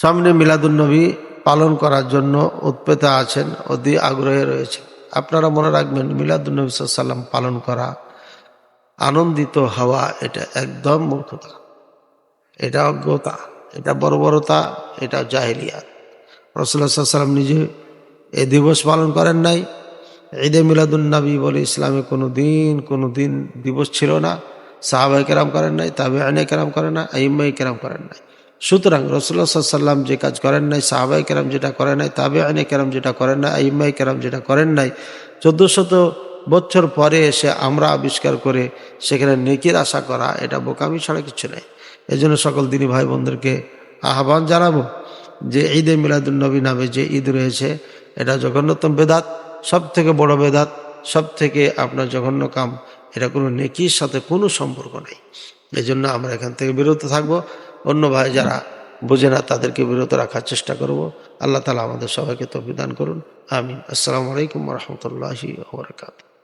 সামনে মিলাদুন্নবী পালন করার জন্য উৎপেতা আছেন, অতি আগ্রহে রয়েছে। আপনারা মনে রাখবেন, মিলাদুন্নবী সাল্লাম পালন করা আনন্দিত হওয়া, এটা একদম মূর্খতা। এটা অজ্ঞতা, এটা বর্বরতা, এটা জাহিলিয়া রসুল্লাহ সাল্লাম নিজে এ দিবস পালন করেন নাই। ঈদে মিলাদুন্নবী বলে ইসলামে কোনো দিন কোনো দিন দিবস ছিল না। সাহাবাই কেরাম করেন নাই তাবে আনে কেরাম করেন না আইম্মাই কেরাম করেন নাই। সুতরাং রসুল্লাহ সাল্লাম যে কাজ করেন নাই সাহাবাই কেরাম যেটা করেন নাই তাবে আনে কেরাম যেটা করেন নাই আইম্মাই কেরাম যেটা করেন নাই চোদ্দ শত বছর পরে এসে আমরা আবিষ্কার করে সেখানে নেকির আশা করা, এটা বোকামি ছাড়া কিছু নেই। এই জন্য সকল দিনী ভাই বোনদেরকে আহ্বান জানাব যে ঈদে মিলাদুলনবী নামে যে ঈদ রয়েছে, এটা জঘন্যতম বেদাত সব থেকে বড় বেদাত সব থেকে আপনার জঘন্য কাম, এটা কোনো নেকির সাথে কোনো সম্পর্ক নেই। এই জন্য আমরা এখান থেকে বিরত থাকব। অন্য ভাই যারা বোঝে না, তাদেরকে বিরত রাখার চেষ্টা করব। আল্লাহ তালা আমাদের সবাইকে তো তফিদান করুন। আমিন। আসসালামু আলাইকুম রহমতুল্লাহি ওবরাকাতু